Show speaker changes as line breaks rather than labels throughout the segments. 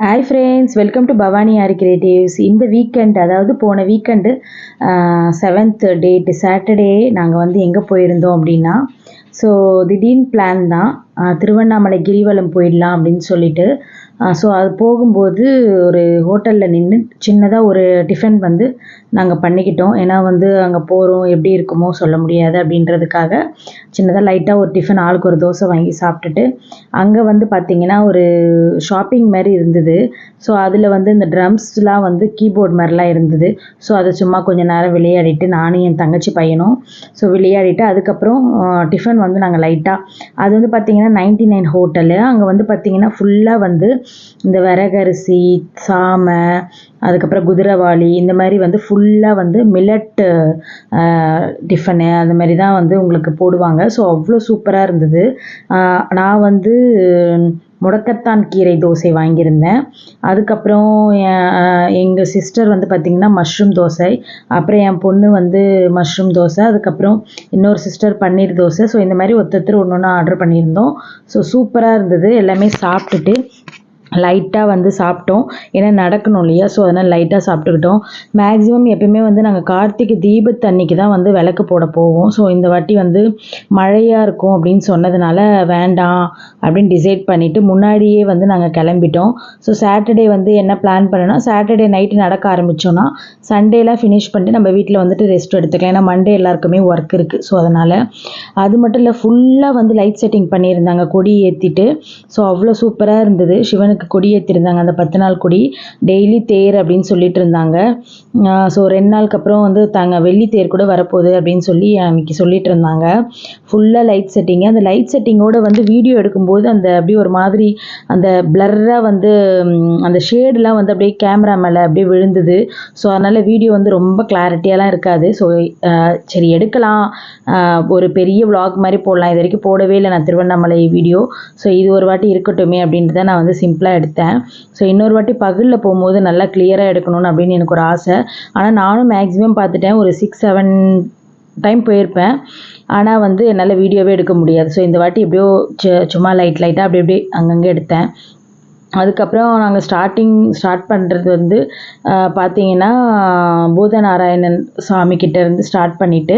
Hi friends welcome to Bhavani R creatives இந்த weekend அதாவது போன வீக்கெண்டு செவன்த் டேட்டு சாட்டர்டே நாங்கள் வந்து எங்கே போயிருந்தோம் அப்படின்னா ஸோ திடீர்னு பிளான் தான் திருவண்ணாமலை கிரிவலம் போயிடலாம் அப்படின்னு சொல்லிட்டு ஸோ அது போகும்போது ஒரு ஹோட்டலில் நின்று சின்னதாக ஒரு டிஃபன் வந்து நாங்கள் பண்ணிக்கிட்டோம். ஏன்னா வந்து அங்கே போகிறோம் எப்படி இருக்குமோ சொல்ல முடியாது அப்படின்றதுக்காக சின்னதாக லைட்டாக ஒரு டிஃபன் ஆளுக்கு ஒரு தோசை வாங்கி சாப்பிட்டுட்டு அங்கே வந்து பார்த்திங்கன்னா ஒரு ஷாப்பிங் மாதிரி இருந்தது. ஸோ அதில் வந்து இந்த ட்ரம்ஸ்லாம் வந்து கீபோர்ட் மாதிரிலாம் இருந்தது. ஸோ அதை சும்மா கொஞ்சம் நேரம் விளையாடிட்டு நானும் என் தங்கச்சி பையனும் ஸோ விளையாடிட்டு அதுக்கப்புறம் டிஃபன் வந்து நாங்கள் லைட்டாக அது வந்து பார்த்திங்கன்னா நைன்டி நைன் ஹோட்டலு அங்கே வந்து பார்த்திங்கன்னா ஃபுல்லாக வந்து இந்த விறகரிசி சாமை அதுக்கப்புறம் குதிரவாளி இந்த மாதிரி வந்து ஃபுல்லாக வந்து மில்லட் டிஃபனு அந்த மாதிரி தான் வந்து உங்களுக்கு போடுவாங்க. ஸோ அவ்வளோ சூப்பராக இருந்தது. நான் வந்து முடக்கத்தான் கீரை தோசை வாங்கியிருந்தேன். அதுக்கப்புறம் என் எங்கள் சிஸ்டர் வந்து பார்த்திங்கன்னா மஷ்ரூம் தோசை அப்புறம் என் பொண்ணு வந்து மஷ்ரூம் தோசை அதுக்கப்புறம் இன்னொரு சிஸ்டர் பன்னீர் தோசை. ஸோ இந்த மாதிரி ஒருத்தர் ஒன்று ஒன்று ஆர்டர் பண்ணியிருந்தோம் ஸோ சூப்பராக இருந்தது. எல்லாமே சாப்பிட்டுட்டு லைட்டாக வந்து சாப்பிட்டோம். ஏன்னா நடக்கணும் இல்லையா? ஸோ அதனால் லைட்டாக சாப்பிட்டுக்கிட்டோம். மேக்ஸிமம் எப்பயுமே வந்து நாங்கள் கார்த்திகை தீபத்தன்னைக்கு தான் வந்து விளக்கு போட போவோம். ஸோ இந்த வாட்டி வந்து மழையாக இருக்கும் அப்படின்னு சொன்னதுனால வேண்டாம் அப்படின்னு டிசைட் பண்ணிவிட்டு முன்னாடியே வந்து நாங்கள் கிளம்பிட்டோம். ஸோ சாட்டர்டே வந்து என்ன பிளான் பண்ணோன்னா சாட்டர்டே நைட்டு நடக்க ஆரம்பித்தோன்னா சண்டேலாம் ஃபினிஷ் பண்ணிட்டு நம்ம வீட்டில் வந்துட்டு ரெஸ்ட் எடுத்துக்கலாம். ஏன்னா மண்டே எல்லாருக்குமே ஒர்க் இருக்குது ஸோ அதனால் அது மட்டும் இல்லை ஃபுல்லாக வந்து லைட் செட்டிங் பண்ணியிருந்தாங்க. கொடி ஏற்றிட்டு ஸோ அவ்வளோ சூப்பராக இருந்தது. சிவனுக்கு கொடி ஏற்றிருந்தாங்க அந்த பத்து நாள் கொடி டெய்லி தேர் அப்படின்னு சொல்லிட்டு இருந்தாங்க. ஸோ ரெண்டு நாளுக்கு அப்புறம் வந்து தாங்க வெள்ளி தேர் கூட வரப்போகுது அப்படின்னு சொல்லி அன்றைக்கி சொல்லிட்டு இருந்தாங்க. ஃபுல்லாக லைட் செட்டிங்கு அந்த லைட் செட்டிங்கோடு வந்து வீடியோ எடுக்கும்போது அந்த அப்படியே ஒரு மாதிரி அந்த பிளர்ராக வந்து அந்த ஷேடெலாம் வந்து அப்படியே கேமரா மேலே அப்படியே விழுந்தது. ஸோ அதனால் வீடியோ வந்து ரொம்ப கிளாரிட்டியாலாம் இருக்காது. ஸோ சரி எடுக்கலாம். ஒரு பெரிய விளாக் மாதிரி போடலாம். இது வரைக்கும் போடவே இல்லை நான் திருவண்ணாமலை வீடியோ ஸோ இது ஒரு வாட்டி இருக்கட்டுமே அப்படின்ட்டு தான் நான் வந்து சிம்பிளாக எடுத்தேன். ஸோ இன்னொரு வாட்டி பகலில் போகும்போது நல்லா கிளியராக எடுக்கணும்னு அப்படின்னு எனக்கு ஒரு ஆசை. ஆனால் நானும் மேக்ஸிமம் பார்த்துட்டேன். ஒரு சிக்ஸ் செவன் டைம் போயிருப்பேன். ஆனால் வந்து என்னால் வீடியோவே எடுக்க முடியாது. ஸோ இந்த வாட்டி எப்படியோ சு- சும்மா லைட் லைட்டாக அப்படி அப்படியே அங்கங்கே எடுத்தேன். அதுக்கப்புறம் நாங்கள் ஸ்டார்டிங் ஸ்டார்ட் பண்ணுறது வந்து பார்த்தீங்கன்னா பூதநாராயணன் சாமி இருந்து ஸ்டார்ட் பண்ணிவிட்டு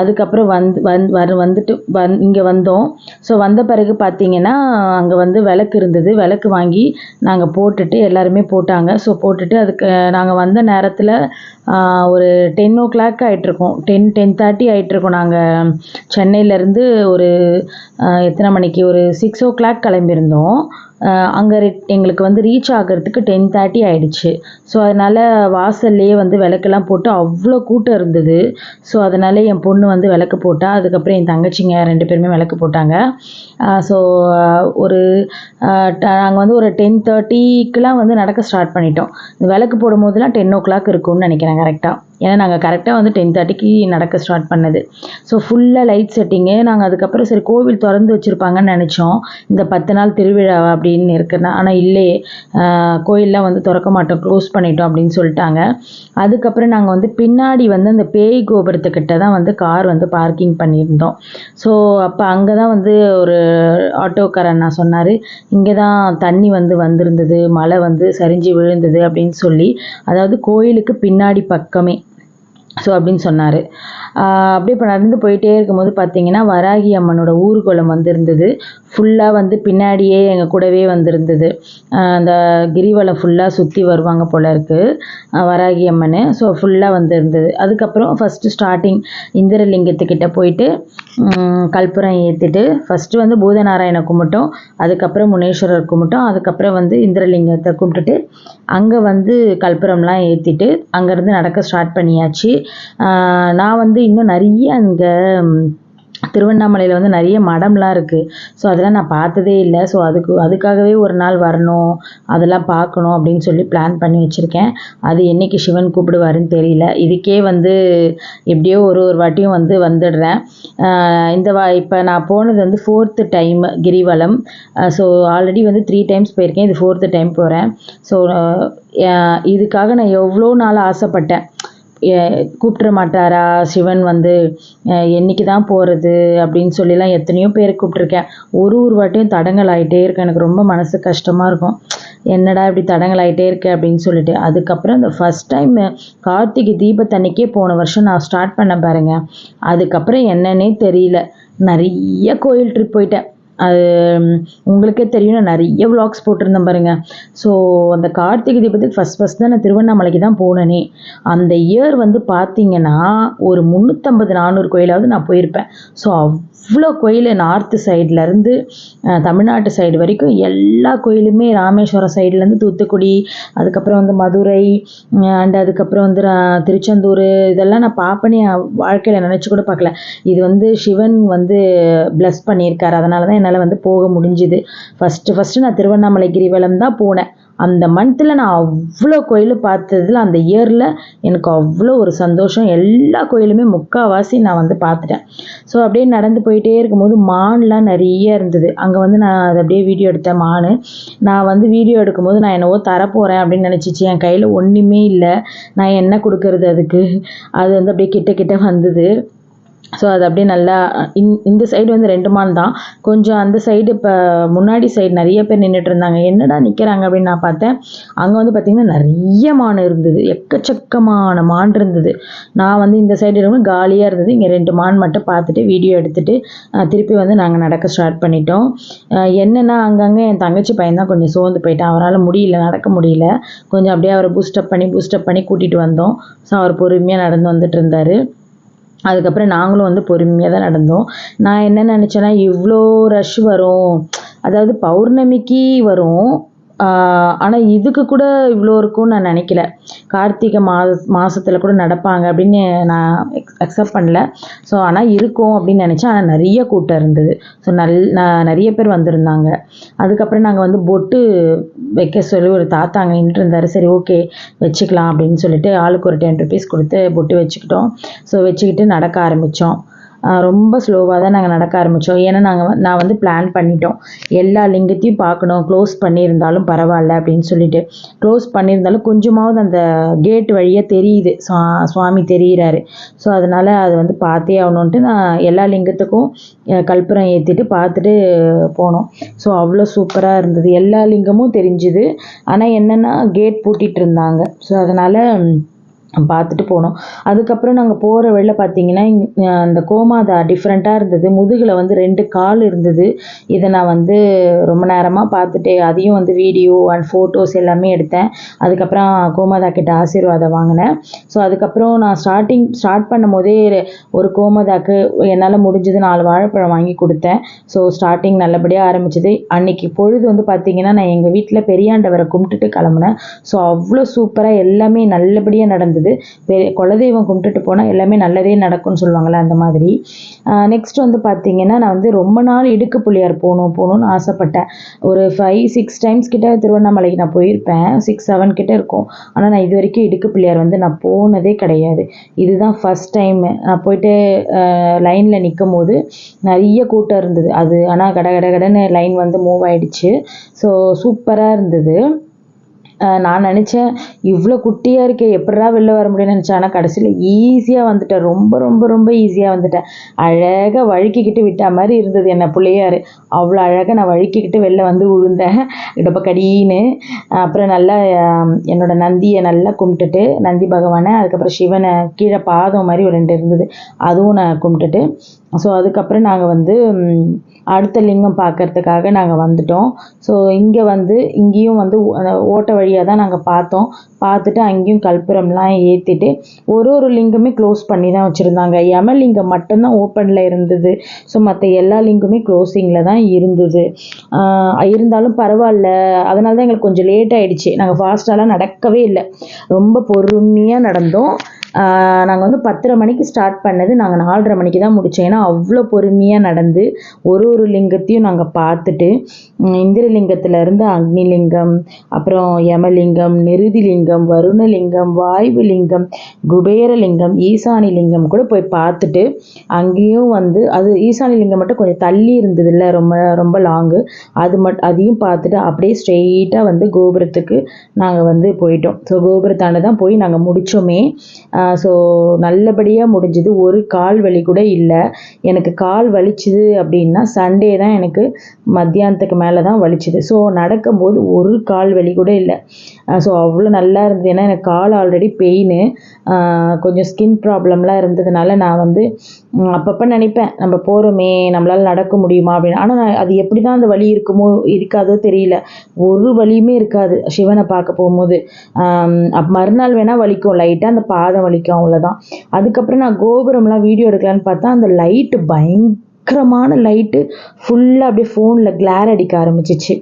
அதுக்கப்புறம் வந்து வந் வரு வந்துட்டு வந் இங்கே வந்தோம். ஸோ வந்த பிறகு பார்த்தீங்கன்னா அங்கே வந்து விளக்கு இருந்தது. விளக்கு வாங்கி நாங்கள் போட்டுட்டு எல்லாருமே போட்டாங்க. ஸோ போட்டுட்டு அதுக்கு நாங்கள் வந்த நேரத்தில் ஒரு டென் ஓ கிளாக் ஆகிட்ருக்கோம் டென் டென் தேர்ட்டி ஆகிட்ருக்கோம் நாங்கள் சென்னையிலேருந்து ஒரு எத்தனை மணிக்கு? ஒரு சிக்ஸ் ஓ கிளாக் கிளம்பியிருந்தோம். அங்கே எங்களுக்கு வந்து ரீச் ஆகிறதுக்கு டென் தேர்ட்டி ஆகிடுச்சு ஸோ அதனால் வாசல்லையே வந்து விளக்கெல்லாம் போட்டு அவ்வளோ கூட்டம் இருந்தது. ஸோ அதனால் என் பொண்ணு வந்து விளக்கு போட்டா அதுக்கப்புறம் என் தங்கச்சிங்க ரெண்டு பேருமே விளக்கு போட்டாங்க. ஸோ ஒரு நாங்கள் வந்து ஒரு டென் தேர்ட்டிக்கெலாம் வந்து நடக்க ஸ்டார்ட் பண்ணிட்டோம். இந்த விளக்கு போடும் போதெல்லாம் டென் ஓ கிளாக் இருக்கும்னு நினைக்கிறேன் கரெக்டாக ஏன்னா நாங்கள் கரெக்டாக வந்து டென் தேர்ட்டிக்கு நடக்க ஸ்டார்ட் பண்ணது. ஸோ ஃபுல்லாக லைட் செட்டிங்கு நாங்கள் அதுக்கப்புறம் சரி கோவில் திறந்து வச்சுருப்பாங்கன்னு நினச்சோம். இந்த பத்து நாள் திருவிழா அப்படின்னு இருக்குன்னா ஆனால் இல்லையே. கோயிலெலாம் வந்து திறக்க மாட்டோம் க்ளோஸ் பண்ணிட்டோம் அப்படின்னு சொல்லிட்டாங்க. அதுக்கப்புறம் நாங்கள் வந்து பின்னாடி வந்து அந்த பேய் கோபுரத்துக்கிட்ட தான் வந்து கார் வந்து பார்க்கிங் பண்ணியிருந்தோம். ஸோ அப்போ அங்கே தான் வந்து ஒரு ஆட்டோக்காரன் நான் சொன்னார் இங்கே தான் தண்ணி வந்து வந்திருந்தது மழை வந்து சரிஞ்சு விழுந்தது அப்படின்னு சொல்லி. அதாவது கோயிலுக்கு பின்னாடி பக்கமே. ஸோ அப்படின்னு சொன்னார். அப்படியே இப்போ நடந்து போயிட்டே இருக்கும்போது பார்த்தீங்கன்னா வராகி அம்மனோட ஊர்வலம் வந்திருந்தது. ஃபுல்லாக வந்து பின்னாடியே எங்கள் கூடவே வந்திருந்தது. அந்த கிரிவலம் ஃபுல்லாக சுற்றி வருவாங்க போல இருக்குது வராகி அம்மன். ஸோ ஃபுல்லாக வந்திருந்தது. அதுக்கப்புறம் ஃபஸ்ட்டு ஸ்டார்டிங் இந்திரலிங்கத்துக்கிட்ட போயிட்டு ம், கற்பூரம் ஏற்றிட்டு ஃபஸ்ட்டு வந்து பூதநாராயண கும்பிட்டோம். அதுக்கப்புறம் முனேஸ்வரர் கும்பிட்டோம். அதுக்கப்புறம் வந்து இந்திரலிங்கத்தை கும்பிட்டுட்டு அங்கே வந்து கற்பூரம்லாம் ஏற்றிட்டு அங்கேருந்து நடக்க ஸ்டார்ட் பண்ணியாச்சு. நான் வந்து இன்னும் நிறைய அங்கே திருவண்ணாமலையில் வந்து நிறைய மடம்லாம் இருக்குது ஸோ அதெல்லாம் நான் பார்த்ததே இல்லை. ஸோ அதுக்கு அதுக்காகவே ஒரு நாள் வரணும் அதெல்லாம் பார்க்கணும் அப்படின்னு சொல்லி பிளான் பண்ணி வச்சுருக்கேன். அது என்றைக்கு சிவன் கூப்பிடுவாருன்னு தெரியல. இதுக்கே வந்து எப்படியோ ஒரு ஒரு வாட்டியும் வந்து வந்துடுறேன். இந்த வா இப்போ நான் போனது வந்து ஃபோர்த்து டைம் கிரிவலம். ஸோ ஆல்ரெடி வந்து த்ரீ டைம்ஸ் போயிருக்கேன். இது ஃபோர்த்து டைம் போகிறேன் ஸோ இதுக்காக நான் எவ்வளோ நாள் ஆசைப்பட்டேன். கூப்பிட்ற மாட்டாரா? சிவன் வந்து என்னைக்கு தான் போகிறது அப்படின்னு சொல்லிலாம் எத்தனையோ பேர் கூப்பிட்ருக்கேன் ஒரு ஒரு வாட்டியும் தடங்கள் ஆகிட்டே இருக்கேன் எனக்கு ரொம்ப மனசு கஷ்டமாக இருக்கும். என்னடா இப்படி தடங்கலாயிட்டே இருக்கு அப்படின்னு சொல்லிட்டு. அதுக்கப்புறம் இந்த ஃபஸ்ட் டைம் கார்த்திகை தீபத்தன்னைக்கே போன வருஷம் நான் ஸ்டார்ட் பண்ண பாருங்க. அதுக்கப்புறம் என்னன்னே தெரியல. நிறைய கோயில் ட்ரிப் போயிட்டேன். அது உங்களுக்கே தெரியும். நான் நிறைய vlogs போட்டிருந்தேன் பாருங்கள் ஸோ அந்த கார்த்திகை தீபத்துக்கு ஃபஸ்ட் ஃபஸ்ட் தான் நான் திருவண்ணாமலைக்கு தான் போனேனே. அந்த இயர் வந்து பார்த்தீங்கன்னா ஒரு முந்நூற்றம்பது நானூறு கோயிலாவது நான் போயிருப்பேன். ஸோ அவ்வளோ கோயில் நார்த்து சைட்லேருந்து தமிழ்நாட்டு சைடு வரைக்கும் எல்லா கோயிலுமே ராமேஸ்வரம் சைட்லேருந்து தூத்துக்குடி அதுக்கப்புறம் வந்து மதுரை அண்ட் அதுக்கப்புறம் வந்து திருச்செந்தூர் இதெல்லாம் நான் பார்ப்பேனே வாழ்க்கையில் நினச்சி கூட பார்க்கல இது வந்து சிவன் வந்து ப்ளஸ் பண்ணியிருக்காரு. அதனால தான் என்னால் வந்து போக முடிஞ்சுது. ஃபஸ்ட்டு ஃபஸ்ட்டு நான் திருவண்ணாமலை கிரிவலம் தான் போனேன். அந்த மந்த்தில் நான் அவ்வளோ கோயில் பார்த்ததுல அந்த இயரில் எனக்கு அவ்வளோ ஒரு சந்தோஷம். எல்லா கோயிலுமே முக்கால்வாசி நான் வந்து பார்த்துட்டேன். ஸோ அப்படியே நடந்து போயிட்டே இருக்கும்போது மான்லாம் நிறைய இருந்தது. அங்கே வந்து நான் அதை அப்படியே வீடியோ எடுத்தேன் மான். நான் வந்து வீடியோ எடுக்கும்போது நான் என்னவோ தரப்போகிறேன் அப்படின்னு நினச்சிச்சு. என் கையில் ஒன்றுமே இல்லை. நான் என்ன கொடுக்கறது அதுக்கு? அது வந்து அப்படியே கிட்ட கிட்ட வந்தது. ஸோ அது அப்படியே நல்லா இந் இந்த சைடு வந்து ரெண்டு மான் தான். கொஞ்சம் அந்த சைடு இப்போ முன்னாடி சைடு நிறைய பேர் நின்றுட்டு இருந்தாங்க. என்னடா நிற்கிறாங்க அப்படின்னு நான் பார்த்தேன். அங்கே வந்து பார்த்திங்கன்னா நிறைய மான் இருந்தது. எக்கச்சக்கமான மான் இருந்தது. நான் வந்து இந்த சைடு இருக்கும் காலியாக இருந்தது. இங்கே ரெண்டு மான் மட்டும் பார்த்துட்டு வீடியோ எடுத்துகிட்டு திருப்பி வந்து நாங்கள் நடக்க ஸ்டார்ட் பண்ணிட்டோம். என்னென்னா அங்கங்கே என் தங்கச்சி பையன் தான் கொஞ்சம் சோர்ந்து போயிட்டான். அவரால் முடியல நடக்க முடியல. கொஞ்சம் அப்படியே அவரை பூஸ்டப் பண்ணி பூஸ்டப் பண்ணி கூட்டிகிட்டு வந்தோம். ஸோ அவர் பொறுமையாக நடந்து வந்துட்டு இருந்தார். அதுக்கப்புறம் நாங்களும் வந்து பொறுமையாக தான் நடந்தோம். நான் என்ன நினச்சேன்னா இவ்வளோ ரஷ் வரும். அதாவது பௌர்ணமிக்கு வரும். ஆனால் இதுக்கு கூட இவ்வளோ இருக்கும்னு நான் நினைக்கல. கார்த்திகை மாத மாதத்தில் கூட நடப்பாங்க அப்படின்னு நான் அக்செப்ட் பண்ணல. ஸோ ஆனால் இருக்கும் அப்படின்னு நினச்சேன். ஆனால் நிறைய கூட்டம் இருந்தது. ஸோ நல் நான் நிறைய பேர் வந்திருந்தாங்க. அதுக்கப்புறம் நாங்கள் வந்து பொட்டு வைக்க சொல்லி ஒரு தாத்தா அங்கே நின்றுட்டு சரி ஓகே வச்சுக்கலாம் அப்படின்னு சொல்லிட்டு ஆளுக்கு ஒரு டென் ருபீஸ் கொடுத்து பொட்டு வச்சுக்கிட்டோம். ஸோ வச்சுக்கிட்டு நடக்க ஆரம்பித்தோம் ரொம்ப ஸ்லோவாக தான் நாங்கள் நடக்க ஆரம்பித்தோம் ஏன்னா நாங்கள் நான் வந்து பிளான் பண்ணிட்டோம். எல்லா லிங்கத்தையும் பார்க்கணும். க்ளோஸ் பண்ணியிருந்தாலும் பரவாயில்ல அப்படின்னு சொல்லிட்டு. க்ளோஸ் பண்ணியிருந்தாலும் கொஞ்சமாவது அந்த கேட் வழியாக தெரியுது. சுவா சுவாமி தெரிகிறாரு ஸோ அதனால் அது வந்து பார்த்தே ஆகணுன்ட்டு நான் எல்லா லிங்கத்துக்கும் கற்பூரம் ஏற்றிட்டு பார்த்துட்டு போனோம். ஸோ அவ்வளோ சூப்பராக இருந்தது. எல்லா லிங்கமும் தெரிஞ்சுது. ஆனால் என்னென்னா கேட் பூட்டிகிட்டு இருந்தாங்க. ஸோ அதனால் பார்த்துட்டு போனோம். அதுக்கப்புறம் நாங்கள் போகிற வழியில் பார்த்தீங்கன்னா அந்த கோமாதா டிஃப்ரெண்ட்டாக இருந்தது. முதுகில் வந்து ரெண்டு கால் இருந்தது. இதை நான் வந்து ரொம்ப நேரமாக பார்த்துட்டு அதையும் வந்து வீடியோ அண்ட் ஃபோட்டோஸ் எல்லாமே எடுத்தேன். அதுக்கப்புறம் கோமாதா கிட்ட ஆசீர்வாதம் வாங்கினேன். ஸோ அதுக்கப்புறம் நான் ஸ்டார்டிங் ஸ்டார்ட் பண்ணும் போதே ஒரு கோமாதாக்கு என்னால் முடிஞ்சது நாலு வாழைப்பழம் வாங்கி கொடுத்தேன். ஸோ ஸ்டார்டிங் நல்லபடியாக ஆரம்பிச்சது. அன்னைக்கு பொழுது வந்து பார்த்தீங்கன்னா நான் எங்கள் வீட்டில் பெரியாண்டவரை கும்பிட்டுட்டு கிளம்புனேன். ஸோ அவ்வளோ சூப்பராக எல்லாமே நல்லபடியாக நடந்தது. இருந்தது. குலதெய்வம் கும்பிட்டுட்டு போனால் எல்லாமே நல்லதே நடக்கும்னு சொல்லுவாங்கள்ல அந்த மாதிரி. நெக்ஸ்ட் வந்து பார்த்தீங்கன்னா நான் வந்து ரொம்ப நாள் இடுக்கு புள்ளியார் போகணும் போகணும்னு ஆசைப்பட்டேன். ஒரு ஃபைவ் சிக்ஸ் டைம்ஸ் கிட்ட திருவண்ணாமலைக்கு நான் போயிருப்பேன். சிக்ஸ் செவன் கிட்ட இருக்கும். ஆனால் நான் இது வரைக்கும் இடுக்கு பிள்ளையார் வந்து நான் போனதே கிடையாது. இதுதான் ஃபஸ்ட் டைம் நான் போயிட்டு லைனில் நிற்கும் போது நிறைய கூட்டம் இருந்தது. அது ஆனால் கட கட கடன்னு லைன் வந்து மூவ் ஆயிடுச்சு. ஸோ சூப்பராக இருந்தது. நான் நினச்சேன் இவ்வளோ குட்டியாக இருக்கே எப்படா வெளில வர முடியும்னு நினச்சேன். ஆனால் கடைசியில் ஈஸியாக வந்துட்டேன். ரொம்ப ரொம்ப ரொம்ப ஈஸியாக வந்துட்டேன். அழகாக வழுக்கிக்கிட்டு விட்டா மாதிரி இருந்தது என்ன பிள்ளையார். அவ்வளோ அழகாக நான் வழுக்கிக்கிட்டு வெளில வந்து விழுந்தேன் இடப்ப கடின்னு அப்புறம் நல்லா என்னோடய நந்தியை நல்லா கும்பிட்டுட்டு நந்தி பகவானை அதுக்கப்புறம் சிவனை கீழே பாதம் மாதிரி ஒரு ரெண்டு இருந்தது. அதுவும் நான் கும்பிட்டுட்டு ஸோ அதுக்கப்புறம் நாங்கள் வந்து அடுத்த லிங்கம் பார்க்கறதுக்காக நாங்கள் வந்துட்டோம். ஸோ இங்கே வந்து இங்கேயும் வந்து ஓட்ட ஓட்டை வழியாக தான் நாங்கள் பார்த்தோம். பார்த்துட்டு அங்கேயும் கற்பூரம்லாம் ஏற்றிட்டு ஒரு ஒரு லிங்கமே க்ளோஸ் பண்ணி தான் வச்சுருந்தாங்க. யமலிங்கம் மட்டும்தான் ஓப்பனில் இருந்தது. ஸோ மற்ற எல்லா லிங்குமே க்ளோஸிங்கில் தான் இருந்தது. இருந்தாலும் பரவாயில்ல. அதனால தான் எங்களுக்கு கொஞ்சம் லேட் ஆகிடுச்சு நாங்கள் ஃபாஸ்ட்டாலாம் நடக்கவே இல்லை. ரொம்ப பொறுமையாக நடந்தோம். நாங்கள் வந்து பத்தரை மணிக்கு ஸ்டார்ட் பண்ணது. நாங்கள் நாலரை மணிக்கு தான் முடித்தோம் ஏன்னா அவ்வளோ பொறுமையாக நடந்து ஒரு ஒரு லிங்கத்தையும் நாங்கள் பார்த்துட்டு இந்திரலிங்கத்திலேருந்து அக்னிலிங்கம் அப்புறம் யமலிங்கம் நிருதிலிங்கம் வருணலிங்கம் வாயுலிங்கம் குபேரலிங்கம் ஈசானி லிங்கம் கூட போய் பார்த்துட்டு அங்கேயும் வந்து அது ஈசானி லிங்கம் மட்டும் கொஞ்சம் தள்ளி இருந்தது இல்லை ரொம்ப ரொம்ப லாங்கு அது மட் அதையும் பார்த்துட்டு அப்படியே ஸ்ட்ரெயிட்டாக வந்து கோபுரத்துக்கு நாங்கள் வந்து போயிட்டோம். ஸோ கோபுரத்தாண்ட தான் போய் நாங்கள் முடித்தோமே ஸோ நல்லபடியாக முடிஞ்சுது. ஒரு கால் வலி கூட இல்லை. எனக்கு கால் வலிச்சுது அப்படின்னா சண்டே தான் எனக்கு மத்தியானத்துக்கு மேலே தான் வலிச்சுது. ஸோ நடக்கும்போது ஒரு கால் வலி கூட இல்லை. ஸோ அவ்வளோ நல்லா இருந்தது. ஏன்னா எனக்கு கால் ஆல்ரெடி பெயின் கொஞ்சம் ஸ்கின் ப்ராப்ளம்லாம் இருந்ததுனால நான் வந்து அப்பப்போ நினைப்பேன். நம்ம போகிறோமே நம்மளால் நடக்க முடியுமா அப்படின்னு. ஆனால் அது எப்படி தான் அந்த வலி இருக்குமோ இருக்காதோ தெரியல. ஒரு வலியுமே இருக்காது. சிவனை பார்க்க போகும்போது. மறுநாள் வேணால் வலிக்கும். லைட்டாக அந்த பாதம் வலிக்கும் அவ்வளோதான் அதுக்கப்புறம் நான் கோபுரம்லாம் வீடியோ எடுக்கலான்னு பார்த்தா அந்த லைட்டு பயங்கரமான லைட்டு ஃபுல்லாக அப்படியே ஃபோனில் கிளார் அடிக்க ஆரம்பிச்சிச்சு.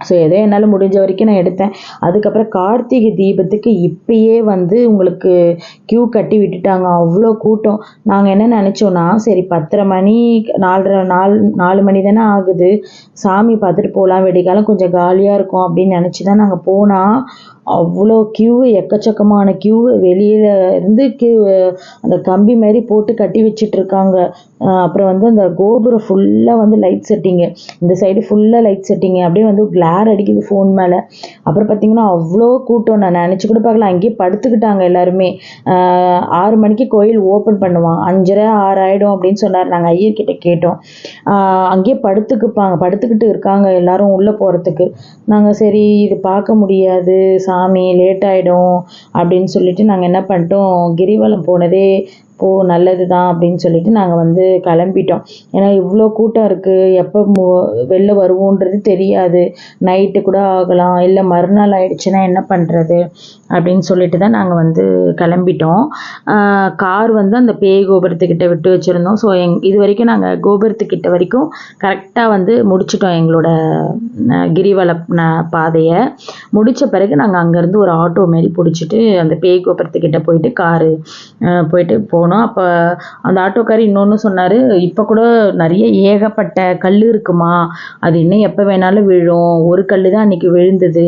ஸோ ஏதோ என்னால் முடிஞ்ச வரைக்கும் நான் எடுத்தேன். அதுக்கப்புறம் கார்த்திகை தீபத்துக்கு இப்பயே வந்து உங்களுக்கு க்யூ கட்டி விட்டுட்டாங்க. அவ்வளோ கூட்டம். நாங்கள் என்ன நினச்சோன்னா சரி பத்தரை மணி நாலரை நாலு நாலு மணி தானே ஆகுது. சாமி பார்த்துட்டு போகலாம். வெடிக்காலம் கொஞ்சம் காலியாக இருக்கும் அப்படின்னு நினச்சி தான் நாங்கள் போனால் அவ்வளோ க்யூ எக்கச்சக்கமான க்யூ வெளியில் இருந்து க்யூ அந்த கம்பி மாதிரி போட்டு கட்டி வச்சிட்ருக்காங்க. அப்புறம் வந்து அந்த கோபுரம் ஃபுல்லாக வந்து லைட் செட்டிங்கு இந்த சைடு ஃபுல்லாக லைட் செட்டிங்கு அப்படியே வந்து கிளார் அடிக்குது ஃபோன் மேலே. அப்புறம் பார்த்திங்கன்னா அவ்வளோ கூட்டம். நான் நினச்சி கூட பார்க்கல. அங்கேயே படுத்துக்கிட்டாங்க எல்லாருமே. ஆறு மணிக்கு கோயில் ஓப்பன் பண்ணுவான். அஞ்சரை ஆறு ஆகிடும் அப்படின்னு சொன்னார். நாங்கள் ஐயர்கிட்ட கேட்டோம். அங்கேயே படுத்துக்குப்பாங்க. படுத்துக்கிட்டு இருக்காங்க எல்லாரும் உள்ளே போகிறதுக்கு நாங்கள் சரி இது பார்க்க முடியாது. சாமி லேட் ஆகிடும் அப்படின்னு சொல்லிட்டு நாங்கள் என்ன பண்ணிட்டோம் கிரிவலம் போனதே ஓ நல்லது தான் அப்படின்னு சொல்லிட்டு நாங்கள் வந்து கிளம்பிட்டோம். ஏன்னா இவ்வளோ கூட்டம் இருக்குது எப்போ வெளில வருவோன்றது தெரியாது. நைட்டு கூட ஆகலாம். இல்லை மறுநாள் ஆயிடுச்சுன்னா என்ன பண்ணுறது அப்படின்னு சொல்லிட்டு தான் நாங்கள் வந்து கிளம்பிட்டோம். கார் வந்து அந்த பேய் கோபுரத்துக்கிட்ட விட்டு வச்சுருந்தோம். ஸோ எங் இது வரைக்கும் நாங்கள் கோபுரத்துக்கிட்ட வரைக்கும் கரெக்டாக வந்து முடிச்சிட்டோம் எங்களோட கிரிவல பாதையை. முடித்த பிறகு நாங்கள் அங்கேருந்து ஒரு ஆட்டோ மாரி பிடிச்சிட்டு அந்த பேய் கோபுரத்துக்கிட்ட போயிட்டு காரு போயிட்டு போ போகணும் அப்போ அந்த ஆட்டோக்கார் இன்னொன்று சொன்னார் இப்போ கூட நிறைய ஏகப்பட்ட கல் இருக்குமா? அது இன்னும் எப்போ வேணாலும் விழும். ஒரு கல் தான் அன்றைக்கி விழுந்தது.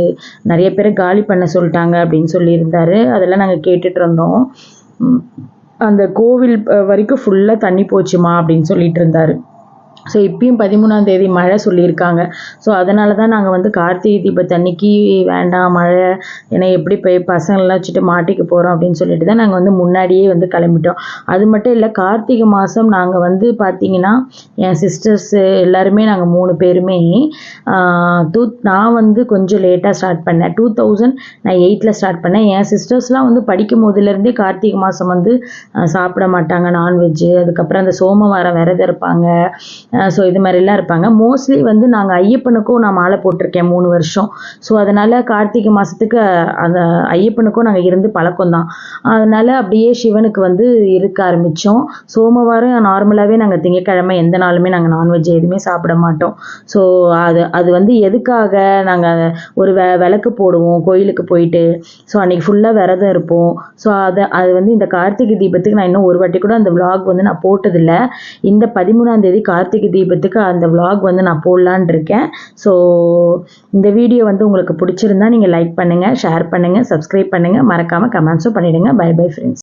நிறைய பேரை காலி பண்ண சொல்லிட்டாங்க அப்படின்னு சொல்லியிருந்தார். அதெல்லாம் நாங்கள் கேட்டுட்டு இருந்தோம். அந்த கோவில் வரைக்கும் ஃபுல்லாக தண்ணி போச்சுமா அப்படின்னு சொல்லிட்டு இருந்தார். ஸோ இப்பயும் பதிமூணாம் தேதி மழை சொல்லியிருக்காங்க. ஸோ அதனால தான் நாங்கள் வந்து கார்த்திகை தீபத்தன்னைக்கு வேண்டாம் மழை ஏன்னா எப்படி போய் பசங்களெலாம் வச்சுட்டு மாட்டிக்க போகிறோம் அப்படின்னு சொல்லிட்டு தான் நாங்கள் வந்து முன்னாடியே வந்து கிளம்பிட்டோம். அது மட்டும் இல்லை கார்த்திகை மாதம் நாங்கள் வந்து பார்த்திங்கன்னா என் சிஸ்டர்ஸு எல்லாருமே நாங்கள் மூணு பேருமே டூ நான் வந்து கொஞ்சம் லேட்டாக ஸ்டார்ட் பண்ணேன். டூ தௌசண்ட் நான் எயிட்டில் ஸ்டார்ட் பண்ணேன். என் சிஸ்டர்ஸ்லாம் வந்து படிக்கும் போதுலேருந்தே கார்த்திகை மாதம் வந்து சாப்பிட மாட்டாங்க நான்வெஜ்ஜு அதுக்கப்புறம் அந்த சோமவாரம் விரதம் இருப்பாங்க. ஸோ இது மாதிரிலாம் இருப்பாங்க. மோஸ்ட்லி வந்து நாங்கள் ஐயப்பனுக்கும் நான் மாலை போட்டிருக்கேன் மூணு வருஷம். ஸோ அதனால் கார்த்திகை மாதத்துக்கு அந்த ஐயப்பனுக்கும் நாங்கள் இருந்து பழக்கம் தான் அதனால் அப்படியே சிவனுக்கு வந்து இருக்க ஆரம்பித்தோம் சோமவாரம் நார்மலாகவே நாங்கள் திங்கக்கிழமை எந்த நாளுமே நாங்கள் நான்வெஜ் எதுவுமே சாப்பிட மாட்டோம். ஸோ அது அது வந்து எதுக்காக நாங்கள் ஒரு வெ விளக்கு போடுவோம் கோயிலுக்கு போயிட்டு. ஸோ அன்றைக்கி ஃபுல்லாக விரதம் இருப்போம். ஸோ அதை அது வந்து இந்த கார்த்திகை தீபத்துக்கு நான் இன்னும் ஒரு வாட்டி கூட அந்த விலாக் வந்து நான் போட்டதில்லை. இந்த பதிமூணாம் தேதி கார்த்திகை கார்த்திகை தீபத்துக்கு அந்த விலாக் வந்து நான் போடலான் இருக்கேன் ஸோ இந்த வீடியோ வந்து உங்களுக்கு பிடிச்சிருந்தா நீங்கள் லைக் பண்ணுங்கள் ஷேர் பண்ணுங்கள் சப்ஸ்கிரைப் பண்ணுங்கள் மறக்காமல் கமெண்ட்ஸும் பண்ணிவிடுங்க பை பை ஃப்ரெண்ட்ஸ்